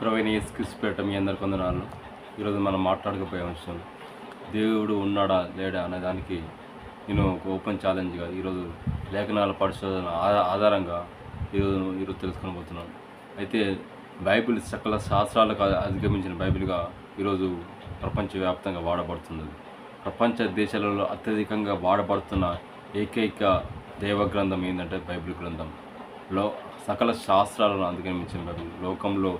ప్రవీణ యేసుక్రీస్తుపేట మీ అందరి కొందనాలు ఈరోజు మనం మాట్లాడకపోయే అంశం దేవుడు ఉన్నాడా లేడా అనే దానికి నేను ఒక ఓపెన్ ఛాలెంజ్గా ఈరోజు లేఖనాల పరిశోధన ఆధారంగా ఈరోజు ఈరోజు తెలుసుకొని పోతున్నాను అయితే బైబిల్ సకల శాస్త్రాలకు అధిగమించిన బైబిల్గా ఈరోజు ప్రపంచవ్యాప్తంగా వాడబడుతున్నది. ప్రపంచ దేశాలలో అత్యధికంగా వాడబడుతున్న ఏకైక దైవ గ్రంథం ఏంటంటే బైబిల్ గ్రంథం. లో సకల శాస్త్రాలను అధిగమించిన బైబిల్. లోకంలో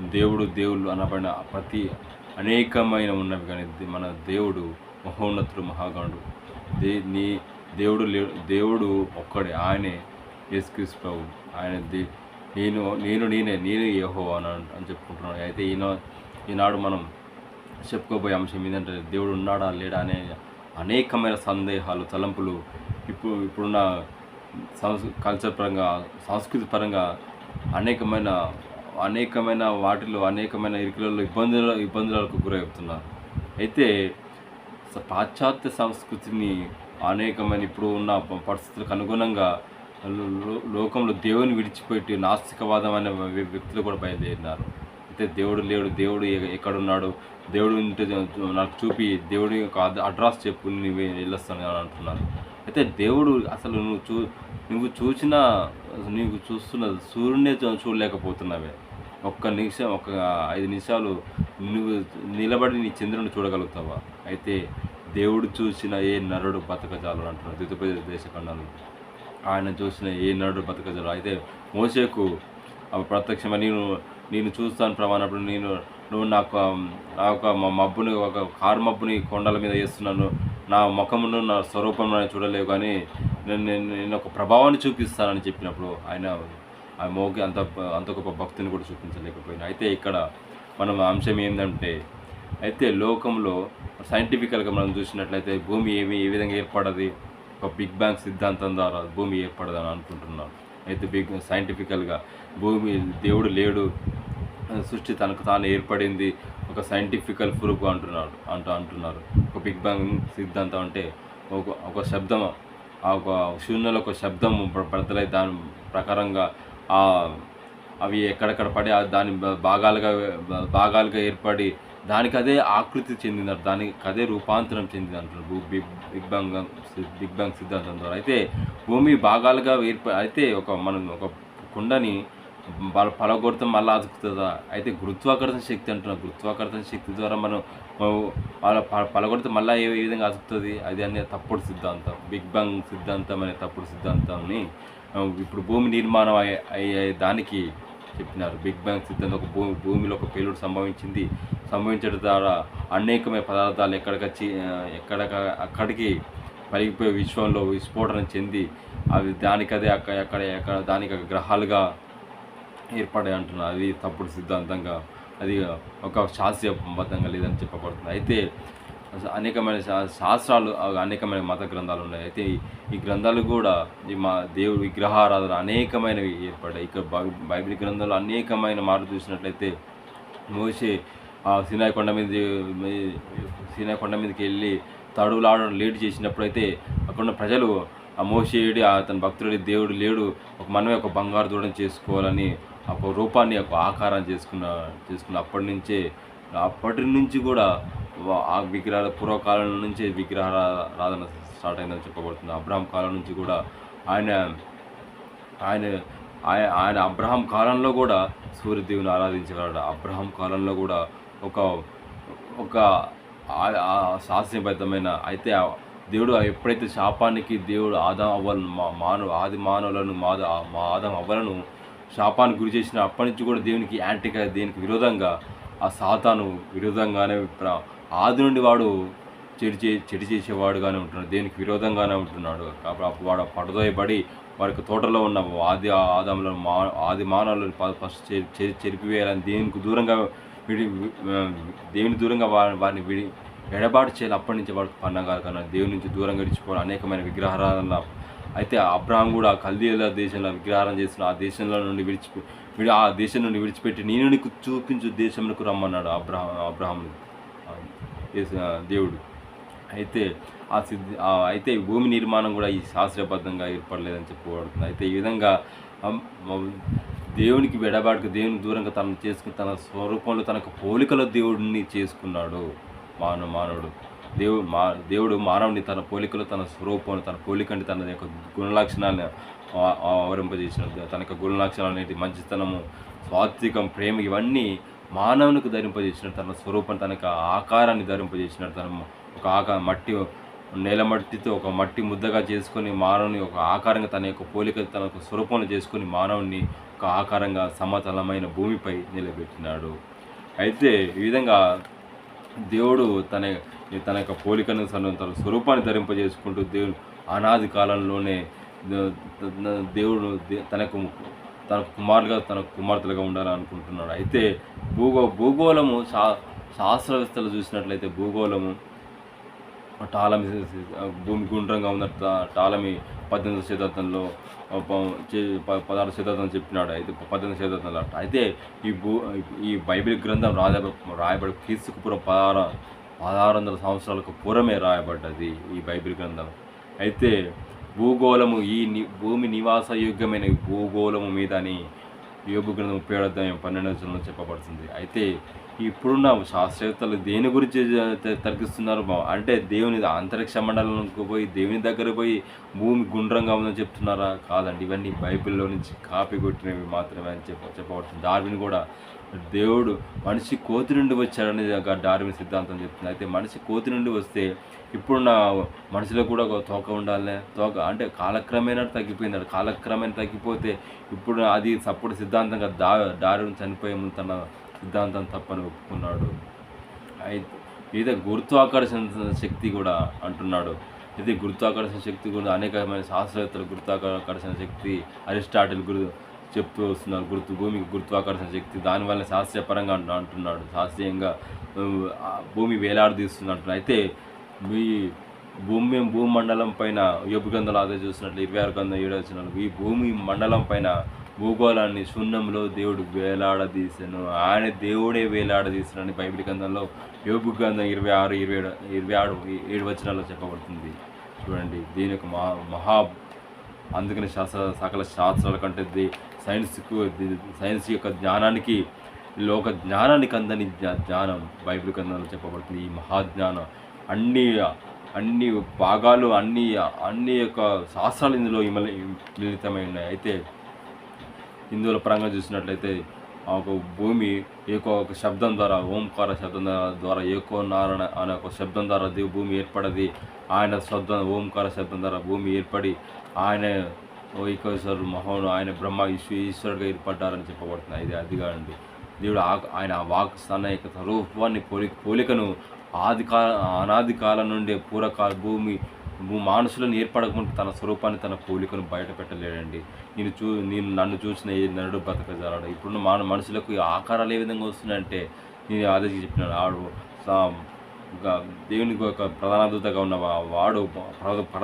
దేవుడు దేవుళ్ళు అనబడిన ప్రతి అనేకమైన ఉన్నవి కానీ మన దేవుడు మహోన్నతుడు మహాగణుడు. దే నీ దేవుడు లే దేవుడు ఒక్కడే. ఆయనే యేసుక్రీస్తు ప్రభు. ఆయన దే నేను నేను నేనే నేనే యహో అని అని చెప్పుకుంటున్నాను అయితే ఈయన ఈనాడు మనం చెప్పుకోబోయే అంశం ఏంటంటే దేవుడు ఉన్నాడా లేడా అనే అనేకమైన సందేహాలు తలంపులు ఇప్పుడు ఇప్పుడున్న సంస్ కల్చర్ పరంగా సంస్కృతి పరంగా అనేకమైన అనేకమైన వాటిలో అనేకమైన ఇరుకులలో ఇబ్బందుల ఇబ్బందులకు గురవుతున్నారు. అయితే పాశ్చాత్య సంస్కృతిని అనేకమైన ఇప్పుడు ఉన్న పరిస్థితులకు అనుగుణంగా లో- లోకంలో దేవుని విడిచిపెట్టి నాస్తికవాదం అనే వ్యక్తులు కూడా బయలుదేరినారు. అయితే దేవుడు లేడు దేవుడు ఎ- ఎక్కడున్నాడు దేవుడు ఉంటే నాకు చూపి దేవుడి యొక్క అడ్రస్ చెప్పు నువ్వు వెళ్ళొస్తాను అని అంటున్నారు. అయితే దేవుడు అసలు నువ్వు చూ నువ్వు చూసిన నీకు చూస్తున్న సూర్యుడినే చూడలేకపోతున్నావే. ఒక్క నిమిషం ఒక ఐదు నిమిషాలు నువ్వు నిలబడి నీ చంద్రుని చూడగలుగుతావా? అయితే దేవుడు చూసిన ఏ నరుడు బతకజాలు అంటున్నారు. ద్వితీయ దేశఖండాలు ఆయన చూసిన ఏ నరుడు బతకజాలు? అయితే మోసేకు ప్రత్యక్షమై నేను నేను చూస్తాను ప్రమాణప్పుడు నేను నువ్వు నాకు నా ఒక మబ్బుని ఒక కారు మబ్బుని కొండల మీద వేస్తున్నాను. నా ముఖమును నా స్వరూపం నేను చూడలేవు కానీ నేను నేను నేను ఒక ప్రభావాన్ని చూపిస్తానని చెప్పినప్పుడు ఆయన ఆ మోకి అంత అంత గొప్ప భక్తిని కూడా చూపించలేకపోయినా. అయితే ఇక్కడ మనం అంశం ఏంటంటే అయితే లోకంలో సైంటిఫికల్గా మనం చూసినట్లయితే భూమి ఏమి ఏ విధంగా ఏర్పడది? ఒక బిగ్ బ్యాంగ్ సిద్ధాంతం ద్వారా భూమి ఏర్పడదని అనుకుంటున్నాను అయితే బిగ్ సైంటిఫికల్గా భూమి దేవుడు లేడు సృష్టి తనకు తాను ఏర్పడింది ఒక సైంటిఫికల్ ప్రూఫ్ అంటున్నాడు అంటూ అంటున్నారు. ఒక బిగ్ బ్యాంగ్ సిద్ధాంతం అంటే ఒక ఒక శబ్దం ఆ ఒక శూన్యలో ఒక శబ్దం బ్రతలై దాని ప్రకారంగా అవి ఎక్కడెక్కడ పడి దాని భాగాలుగా భాగాలుగా ఏర్పడి దానికి అదే ఆకృతి చెందినారు దానికి అదే రూపాంతరం చెందింది అంటారు big big bang big bang సిద్ధాంతం ద్వారా. అయితే భూమి భాగాలుగా ఏర్ప అయితే ఒక మనం ఒక కుండని పల పలగొడతాం మళ్ళీ అతుకుతుందా? అయితే గురుత్వాకర్షణ శక్తి అంటున్నాం. గురుత్వాకర్షణ శక్తి ద్వారా మనం వాళ్ళ ప- పలగొడితే మళ్ళీ ఏ విధంగా అతుకుతుంది? అది అనే తప్పుడు సిద్ధాంతం. బిగ్ బ్యాంగ్ సిద్ధాంతం అనే తప్పుడు సిద్ధాంతాన్ని ఇప్పుడు భూమి నిర్మాణం అయ్యే అయ్యే దానికి చెప్పినారు. బిగ్ బ్యాంగ్ సిద్ధాంతం ఒక భూమి భూమిలో ఒక పేలుడు సంభవించింది. సంభవించడం ద్వారా అనేకమైన పదార్థాలు ఎక్కడికి ఎక్కడ అక్కడికి పలిగిపోయే విశ్వంలో విస్ఫోటనం చెంది అవి దానికదే అక్కడ ఎక్కడ ఎక్కడ దానికి గ్రహాలుగా ఏర్పడాయి అంటున్నారు. అది తప్పుడు సిద్ధాంతంగా అది ఒక శాస్త్రీయబద్ధంగా లేదని చెప్పబడుతుంది. అయితే అనేకమైన శాస్త్రాలు అనేకమైన మత గ్రంథాలు ఉన్నాయి. అయితే ఈ- గ్రంథాలు కూడా ఈ మా దేవుడు విగ్రహారాధన అనేకమైనవి ఏర్పడ్డాయి. ఇక్కడ బైబిల్ గ్రంథాలు అనేకమైన మార్లు చూసినట్లయితే మోసే ఆ సినాయి కొండ మీద మీ- సినాయి కొండ మీదకి వెళ్ళి తడువులాడడం లేట్ చేసినప్పుడు అయితే అక్కడ ఉన్న ప్రజలు ఆ మోసేయుడి అతని భక్తుడి దేవుడు లేడు. ఒక మనమే ఒక బంగారు దూడం చేసుకోవాలని ఒక రూపాన్ని ఒక ఆకారం చేసుకున్న చేసుకున్న అప్పటి నుంచే అప్పటి నుంచి కూడా ఆ విగ్రహాల పూర్వకాలం నుంచే విగ్రహారాధన స్టార్ట్ అయిందని చెప్పబడుతుంది. అబ్రహం కాలం నుంచి కూడా ఆయన ఆయన ఆయన ఆయన కాలంలో కూడా సూర్యదేవుని ఆరాధించేవాడు. అబ్రహం కాలంలో కూడా ఒక ఒక శాస్త్రీయబద్ధమైన అయితే ఆ దేవుడు ఎప్పుడైతే శాపానికి దేవుడు ఆదాం అవ్వలను మా మానవ ఆది మానవులను మాద మా ఆదాం అవ్వలను శాపానికి గురి చేసిన అప్పటి నుంచి కూడా దేవునికి యాంటీగా దేనికి విరోధంగా ఆ సాతాను విరోధంగానే ఆది నుండి వాడు చెడు చే చెడు చేసేవాడుగానే ఉంటున్నాడు. దేనికి విరోధంగానే ఉంటున్నాడు. కాబట్టి అప్పుడు వాడు పడదోయబడి వారికి తోటలో ఉన్న ఆది ఆదంలో మా ఆది మానవులను ఫస్ట్ చెరిపివేయాలని దేవునికి దూరంగా విడి దేవుని దూరంగా వారి వారిని విడి ఎడబాటు చేయాలి. అప్పటి నుంచి వాడికి పన్నగారు కన్నా దేవుని నుంచి దూరంగా గడిచిపోవడం అనేకమైన విగ్రహారాధన అయితే అబ్రాహం కూడా కల్దీల దేశంలో విగ్రహారం చేసిన ఆ దేశంలో నుండి విడిచిపె ఆ దేశం నుండి విడిచిపెట్టి నేను నీకు చూపించు దేశంలోకి రమ్మన్నాడు అబ్రహం అబ్రహాం దేవుడు. అయితే ఆ సిద్ధి అయితే భూమి నిర్మాణం కూడా ఈ శాస్త్రబద్ధంగా ఏర్పడలేదని చెప్పబడుతుంది. అయితే ఈ విధంగా దేవునికి వెడబాటుకు దేవుని దూరంగా తనను చేసుకుని తన స్వరూపంలో తనకు పోలికలో దేవుడిని చేసుకున్నాడు మానవ మానవుడు. దేవుడు మా దేవుడు మానవుని తన పోలికలు తన స్వరూపం తన పోలికంటే తన యొక్క గుణలక్షణాలను ఆ- తన యొక్క గుణలక్షణాలు అనేది మంచితనము స్వాత్వికం ప్రేమ ఇవన్నీ మానవునికి ధరింపజేసినాడు తన స్వరూపం తన యొక్క ఆకారాన్ని ధరింపజేసినాడు తన ఒక ఆకార మట్టి నేల మట్టితో ఒక మట్టి ముద్దగా చేసుకొని మానవుని ఒక ఆకారంగా తన యొక్క పోలిక తన యొక్క స్వరూపంలో చేసుకొని మానవుని ఒక ఆకారంగా సమతలమైన భూమిపై నిలబెట్టినాడు. అయితే ఈ విధంగా దేవుడు తన తన యొక్క పోలికను తన స్వరూపాన్ని ధరింపజేసుకుంటూ దేవుడు అనాది కాలంలోనే దేవుడు తనకు తన కుమారులుగా తన కుమార్తెలుగా ఉండాలని అనుకుంటున్నాడు అయితే భూగో భూగోళము శా శాస్త్రవేత్తలు చూసినట్లయితే భూగోళము టాలమి భూమి గుండ్రంగా ఉన్న టాలమి పద్దెనిమిది శతాబ్దంలో చే- పదహారు శతాబ్దం చెప్పినాడు. అయితే పద్దెనిమిది శతాబ్దంలో అయితే ఈ భూ ఈ బైబిల్ గ్రంథం రాజ రాయబడి క్రీస్తుకు పూర్వం పదహారు పదహారు వందల సంవత్సరాలకు పూర్వమే రాయబడ్డది ఈ బైబిల్ గ్రంథం. అయితే భూగోళము ఈ ని భూమి నివాస యోగ్యమైన భూగోళము మీద అని యోగు గ్రంథం ముప్పై పన్నెండు చెప్పబడుతుంది. అయితే ఇప్పుడున్న శాస్త్రవేత్తలు దేని గురించి త- తర్కిస్తున్నారు అంటే దేవుని అంతరిక్ష మండలంకు పోయి దేవుని దగ్గర పోయి భూమి గుండ్రంగా ఉందని చెప్తున్నారా? కాదండి ఇవన్నీ బైబిల్లో నుంచి కాపీ కొట్టినవి మాత్రమే అని చెప్ప చెప్పబడుతుంది. డార్విన్ కూడా దేవుడు మనిషి కోతి నుండి వచ్చాడని ఒక డార్విన్ సిద్ధాంతం చెప్తుంది. అయితే మనిషి కోతి నుండి వస్తే ఇప్పుడున్న మనిషిలో కూడా ఒక తోక ఉండాలి. తోక అంటే కాలక్రమేణా తగ్గిపోయింది కాలక్రమేణా తగ్గిపోతే ఇప్పుడు అది సపోర్ట్ సిద్ధాంతంగా దా డార్విన్ చనిపోయే ముందు తన సిద్ధాంతం తప్పని ఒప్పుకున్నాడు. అయితే ఇదే గురుత్వాకర్షణ శక్తి కూడా అంటున్నాడు. ఇది గురుత్వాకర్షణ శక్తి కూడా అనేకమైన శాస్త్రవేత్తలు గురుత్వాకర్షణ శక్తి అరిస్టాటిల్ గురు చెప్తూ వస్తున్నారు గుర్తు భూమికి గురుత్వాకర్షణ శక్తి దానివల్ల శాస్త్రీయపరంగా అంటున్నాడు శాస్త్రీయంగా భూమి వేలాడదీస్తుంది అంటున్నాడు. అయితే మీ భూమి భూమండలం పైన యోపు గ్రంథాలు అదే చూసినట్లు ఇరవై ఆరు గ్రంథం ఏడు వచ్చిన ఈ భూమి మండలం పైన భూగోళాన్ని శూన్యంలో దేవుడు వేలాడదీశాను. ఆయన దేవుడే వేలాడదీశానని బైబిల్ గ్రంథంలో యోగు గ్రంథం ఇరవై ఆరు ఇరవై ఏడు ఇరవై ఆరు ఏడు వచనాల్లో చెప్పబడుతుంది. చూడండి దీని యొక్క మహా మహా అందుకని శాస్త్ర సకల శాస్త్రాల కంటే సైన్స్కు సైన్స్ యొక్క జ్ఞానానికి లోక జ్ఞానానికి అందని జ్ఞా- జ్ఞానం బైబిల్ గ్రంథంలో చెప్పబడుతుంది. ఈ మహాజ్ఞానం అన్ని అన్ని భాగాలు అన్ని అన్ని యొక్క శాస్త్రాలు ఇందులో ఇమలి మిళితమై ఉన్నాయి. అయితే హిందువుల పరంగా చూసినట్లయితే ఒక భూమి ఏకో ఒక శబ్దం ద్వారా ఓంకార శబ్దం ద్వారా ఏకో నారాయణ అనే ఒక శబ్దం ద్వారా భూమి ఏర్పడది. ఆయన శబ్దం ఓంకార శబ్దం ద్వారా భూమి ఏర్పడి ఆయన ఏకేశ్వరుడు మహోను ఆయన బ్రహ్మ ఈశ్వ ఈశ్వరుడుగా ఏర్పడ్డారని చెప్పబడుతుంది. ఇది అదిగా అండి దేవుడు ఆ- ఆయన ఆ వాక్ స్థాన యొక్క స్వరూపాన్ని పోలి పోలికను ఆది కాల అనాది కాలం నుండి పూర్వకాల భూమి మానసులను ఏర్పడకముందు తన స్వరూపాన్ని తన పోలికను బయట పెట్టలేడండి. నేను చూ నేను నన్ను చూసిన ఏ నరుడు బతకజాలడు ఇప్పుడున్న మాన మనుషులకు ఆకారాలు ఏ విధంగా వస్తున్నాయంటే నేను అదే చెప్పినాను. ఆడు ఒక దేవునికి ఒక ప్రధాన దూతగా ఉన్న వాడు పడ పడ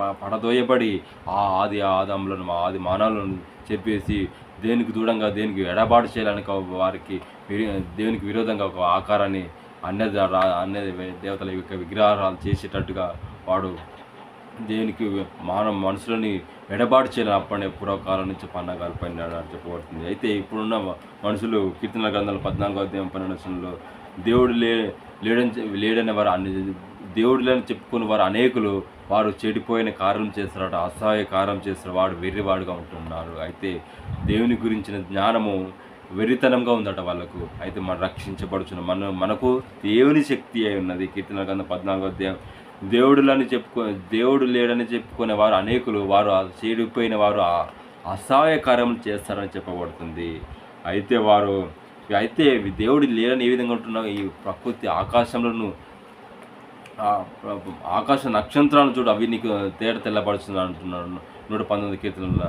ప- పడదోయబడి ఆ ఆది ఆదంలను ఆది మానవులను చెప్పేసి దేనికి దూరంగా దేనికి ఎడబాటు చేయాలని వారికి దేవునికి విరోధంగా ఒక ఆకారాన్ని అన్య అన్నది అన్య దేవతల యొక్క విగ్రహాలు చేసేటట్టుగా వాడు దేవునికి మానవ మనుషులని ఎడబాటు చేయాలని అప్పటి పూర్వకాలం నుంచి పన్నగాలు పన్నెండు అని చెప్పబడుతుంది. అయితే ఇప్పుడున్న మనుషులు కీర్తన గ్రంథాలు పద్నాలుగో అధ్యాయం పన్నెండు దేవుడు లే లేడని లేడని వారు అన్ని దేవుడులని చెప్పుకుని వారు అనేకులు వారు చెడిపోయిన కార్యం చేస్తారట అసహాయ కార్యం చేస్తారు వాడు వెర్రివాడుగా ఉంటున్నారు అయితే దేవుని గురించిన జ్ఞానము వెరితనంగా ఉందట వాళ్ళకు. అయితే మనం రక్షించబడుచున్న మన మనకు దేవుని శక్తి అయి ఉన్నది. కీర్తన కింద పద్నాలుగో అధ్యాయం. దేవుడులని చెప్పుకో దేవుడు లేడని చెప్పుకునే వారు అనేకులు వారు చెడిపోయిన వారు ఆ అసహాయ చేస్తారని చెప్పబడుతుంది. అయితే వారు అయితే దేవుడు లేరని ఏ విధంగా ఉంటున్నావు? ఈ ప్రకృతి ఆకాశంలో ఆ ఆకాశ నక్షత్రాలను చూడు అవి నీకు తేట తెల్లపడుతుంది అంటున్నాడు నూట పంతొమ్మిది కీర్తనలో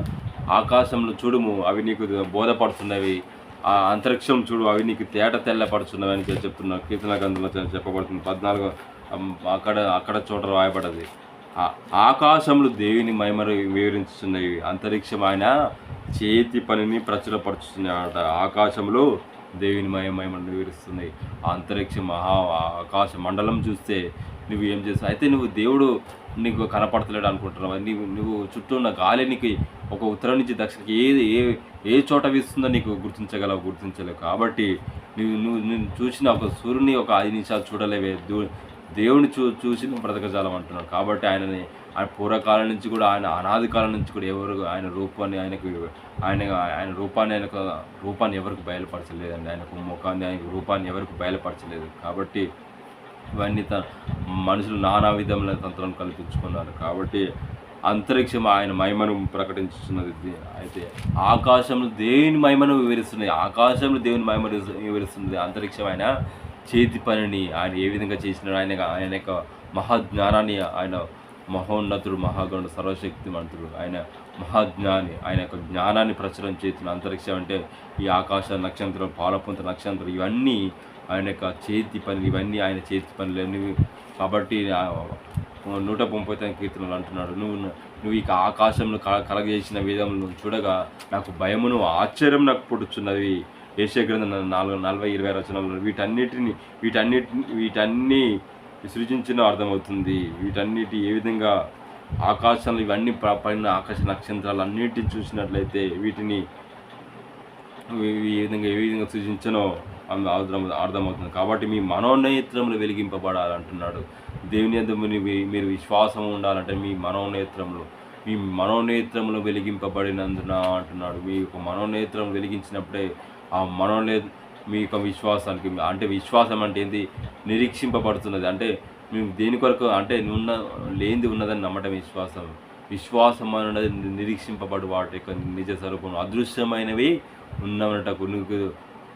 ఆకాశంలో చూడుము అవి నీకు బోధపడుతున్నవి. ఆ అంతరిక్షం చూడు అవి నీకు తేట తెల్లపడుతున్నవి అని చెప్పి కీర్తన గ్రంథంలో చెప్పబడుతుంది. పద్నాలుగు అక్కడ అక్కడ చోట రాయబడ్డది. ఆకాశములు ఆకాశంలో దేవుని మహిమను వివరించుతున్నవి అంతరిక్షం ఆయన చేతి పనిని ప్రచురపరుచుతున్నాయట ఆకాశంలో దేవుని మయమయమని వివరిస్తున్నాయి ఆ అంతరిక్ష మహా ఆకాశ మండలం చూస్తే నువ్వు ఏం చేస్తావు? అయితే నువ్వు దేవుడు నీకు కనపడతలేడు అనుకుంటున్నావు? నీవు నువ్వు చుట్టూ ఉన్న గాలి నీకు ఒక ఉత్తరం నుంచి దక్షిణకి ఏది ఏ ఏ చోట వీస్తుందో నీకు గుర్తించగలవు గుర్తించలేవు. కాబట్టి నువ్వు నువ్వు నేను చూసిన ఒక సూర్యుని ఒక ఐదు నిమిషాలు చూడలేవే. దేవుని చూ చూసి నువ్వు బ్రతకజాలం అంటున్నాడు. కాబట్టి ఆయనని ఆయన పూర్వకాలం నుంచి కూడా ఆయన అనాది కాలం నుంచి కూడా ఎవరు ఆయన రూపాన్ని ఆయనకు ఆయన ఆయన రూపాన్ని ఆయనకు రూపాన్ని ఎవరికి బయలుపరచలేదండి. ఆయనకు ముఖాన్ని ఆయన రూపాన్ని ఎవరికి బయలుపరచలేదు. కాబట్టి ఇవన్నీ త మనుషులు నానా విధముల తంత్రం కల్పించుకున్నారు. కాబట్టి అంతరిక్షం ఆయన మహిమను ప్రకటించుతున్నది అయితే ఆకాశంలో దేవుని మహిమను వివరిస్తున్నది ఆకాశంలో దేవుని మహిమను వివరిస్తున్నది? అంతరిక్షం ఆయన చేతి పనిని ఆయన ఏ విధంగా చేసినాడు? ఆయన ఆయన యొక్క మహాజ్ఞానాన్ని ఆయన మహోన్నతుడు మహాగణుడు సర్వశక్తిమంతుడు. ఆయన మహాజ్ఞాని ఆయన యొక్క జ్ఞానాన్ని ప్రచురం చేస్తున్న అంతరిక్షం అంటే ఈ ఆకాశ నక్షత్రం పాలపొంత నక్షత్రం ఇవన్నీ ఆయన యొక్క చేతి పనులు ఇవన్నీ ఆయన చేతి పనులు. నువ్వు కాబట్టి నూట ముప్పై తొమ్మిది కీర్తనలు అంటున్నాడు. నువ్వు నువ్వు ఇక ఆకాశంలో కల కలగజేసిన విధములను చూడగా నాకు భయమును ఆశ్చర్యం నాకు పుట్టుచున్నది ఏషియా గ్రంథం నాలుగు నలభై ఇరవై రచనలు. వీటన్నిటిని వీటన్నిటిని వీటన్ని సృజించిన అర్థమవుతుంది. వీటన్నిటి ఏ విధంగా ఆకాశంలో ఇవన్నీ ప- పడిన ఆకాశ నక్షత్రాలు అన్నిటిని చూసినట్లయితే వీటిని ఈ విధంగా ఏ విధంగా సృజించనో అర్థం అర్థమవుతుంది. కాబట్టి మీ మనోనేత్రములు వెలిగింపబడాలంటున్నాడు. దేవుని యందు మీరు విశ్వాసం ఉండాలంటే మీ మనోనేత్రములు మీ మనోనేత్రములు వెలిగింపబడినందున అంటున్నాడు. మీ యొక్క మనోనేత్రం వెలిగించినప్పుడే ఆ మనోనే మీ యొక్క విశ్వాసానికి అంటే విశ్వాసం అంటే ఏంది? నిరీక్షింపబడుతున్నది. అంటే మేము దేని కొరకు అంటే ఉన్న లేనిది ఉన్నదని నమ్మటం విశ్వాసం. విశ్వాసం అన్నది నిరీక్షింపబడు వాటి యొక్క నిజ స్వరూపం. అదృశ్యమైనవి ఉన్నవనటకు నీకు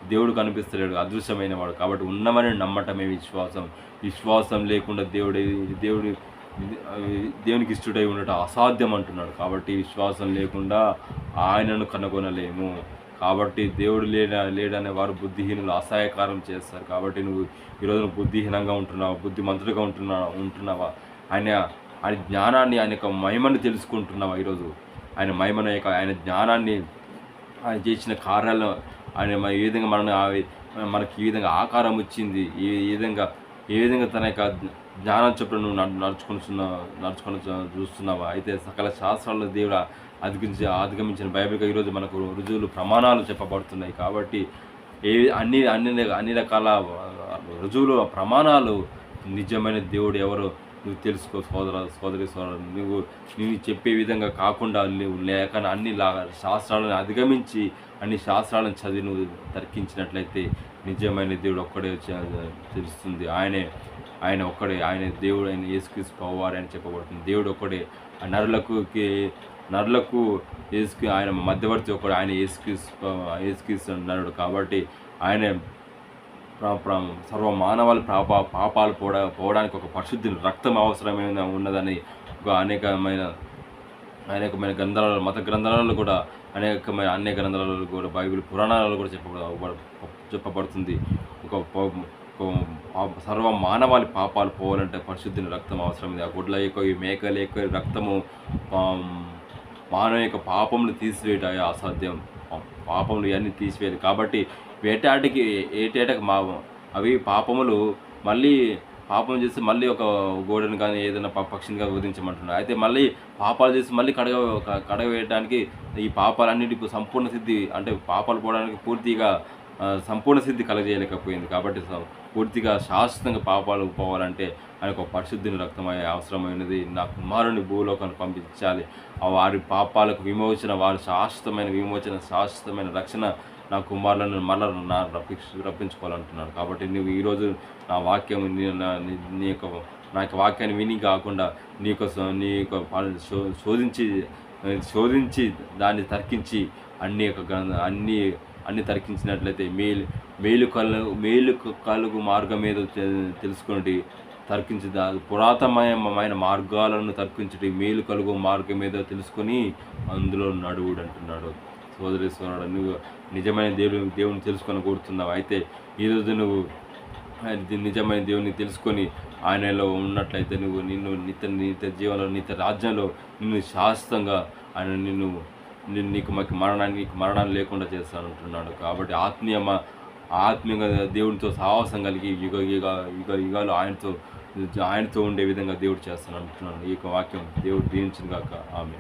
దేవుడు కనిపిస్తలేడు. అదృశ్యమైన వాడు. కాబట్టి ఉన్నవని నమ్మటమే విశ్వాసం. విశ్వాసం లేకుండా దేవుడి దేవుడి దేవునికి ఇష్టడై ఉండటం అసాధ్యం అంటున్నాడు. కాబట్టి విశ్వాసం లేకుండా ఆయనను కనుగొనలేము. కాబట్టి దేవుడు లేడ లేడనే వారు బుద్ధిహీనులు అసహాయకారం చేస్తారు. కాబట్టి నువ్వు ఈరోజు నువ్వు బుద్ధిహీనంగా ఉంటున్నావు బుద్ధిమంతుడిగా ఉంటున్నా ఉంటున్నావా? ఆయన ఆయన జ్ఞానాన్ని ఆయన యొక్క మహిమను తెలుసుకుంటున్నావా ఈరోజు? ఆయన మహిమను యొక్క ఆయన జ్ఞానాన్ని ఆయన చేసిన కార్యాలను ఆయన ఏ విధంగా మనల్ని మనకి ఈ విధంగా ఆకారం వచ్చింది ఏ విధంగా ఏ విధంగా తన యొక్క జ్ఞానం చొప్పున నువ్వు నడు- నడుచుకొని చూస్తున్నావా? అయితే సకల శాస్త్రాలను దేవుడు అధిగమించి అధిగమించిన బైబిల్గా ఈరోజు మనకు రుజువులు ప్రమాణాలు చెప్పబడుతున్నాయి. కాబట్టి ఏ అన్ని అన్ని అన్ని రకాల రుజువులు ప్రమాణాలు నిజమైన దేవుడు ఎవరో నువ్వు తెలుసుకో సోదర సోదరి సోదరు నువ్వు నువ్వు చెప్పే విధంగా కాకుండా నువ్వు లేక అన్ని లా శాస్త్రాలను అధిగమించి అన్ని శాస్త్రాలను చదివి నువ్వు తర్కించినట్లయితే నిజమైన దేవుడు ఒక్కడే తెలుస్తుంది. ఆయనే ఆయన ఒక్కడే ఆయన దేవుడు ఆయన యేసుక్రీస్తు పవారు అని చెప్పబడుతుంది. దేవుడు ఒక్కడే. ఆ నరులకు నరులకు యేసుకి ఆయన మధ్యవర్తి ఒకడు ఆయన ఏసుక్రీస్ ఏసుక్రీస్ నరుడు కాబట్టి ఆయన సర్వ మానవాల పాప పాపాలు పోడా పోవడానికి ఒక పరిశుద్ధి రక్తం అవసరమైన ఉన్నదని ఒక అనేకమైన అనేకమైన గ్రంథాలలో మత గ్రంథాలలో కూడా అనేకమైన అన్ని గ్రంథాలలో కూడా బైబిల్ పురాణాలలో కూడా చెప్పబడ చెప్పబడుతుంది. ఒక పా- సర్వ మానవాళి పాపాలు పోవాలంటే పరిశుద్ధిని రక్తం అవసరమైంది ఆ గుడ్ల యొక్క ఈ మేకల యొక్క రక్తము పా- మానవ యొక్క పాపములు తీసివేయట అసాధ్యం. పాపములు ఇవన్నీ తీసివేయాలి కాబట్టి వేటాటికి ఏటేటకు మా అవి పాపములు మళ్ళీ పాపం చేసి మళ్ళీ ఒక గోడను కానీ ఏదైనా పక్షిని కానీ వదిలించమంటున్నారు అయితే మళ్ళీ పాపాలు చేసి మళ్ళీ కడగ కడగవేయడానికి ఈ పాపాలన్నిటికీ సంపూర్ణ సిద్ధి అంటే పాపాలు పోవడానికి పూర్తిగా సంపూర్ణ సిద్ధి కలగజేయలేకపోయింది. కాబట్టి పూర్తిగా శాశ్వతంగా పాపాలు పోవాలంటే ఆయనకు ఒక పరిశుద్ధిని రక్తమయ్యే అవసరమైనది. నా కుమారుని భూలోకాన్ని పంపించాలి. వారి పాపాలకు విమోచన వారి శాశ్వతమైన విమోచన శాశ్వతమైన రక్షణ నా కుమారులను మళ్ళా నా రప్పి రప్పించుకోవాలంటున్నాడు. కాబట్టి నువ్వు ఈరోజు నా వాక్యం నీ నా- నీ- యొక్క నా యొక్క వాక్యాన్ని విని కాకుండా నీ యొక్క సో- నీ యొక్క శోధించి శోధించి దాన్ని తర్కించి అన్ని యొక్క అన్ని అన్ని తర్కించినట్లయితే మేలు మేలు కలు మేలు కలుగు మార్గం ఏదో తె- తెలుసుకుని తర్కించి దా పురాతనమైన మార్గాలను తర్కించుటి మేలు కలుగు మార్గం ఏదో తెలుసుకొని అందులో నడువుడు అంటున్నాడు సోదరి నువ్వు నిజమైన దేవుడు దేవుని తెలుసుకొని కోరుతున్నావు అయితే ఈరోజు నువ్వు నిజమైన దేవుని తెలుసుకొని ఆయనలో ఉన్నట్లయితే నువ్వు నిన్ను నిత్య నిత్య జీవనంలో నిత్య రాజ్యంలో నిన్ను శాశ్వతంగా ఆయన నిన్ను నిన్ను నీకు మాకు మరణాన్ని నీకు మరణాన్ని లేకుండా చేస్తానంటున్నాడు కాబట్టి ఆత్మీయ ఆత్మీయంగా దేవునితో సాహసం కలిగి యుగ యుగ యుగ యుగాలు ఆయనతో ఆయనతో ఉండే విధంగా దేవుడు చేస్తానంటున్నాను ఈ యొక్క వాక్యం దేవుడు దీవించిన కాక ఆమె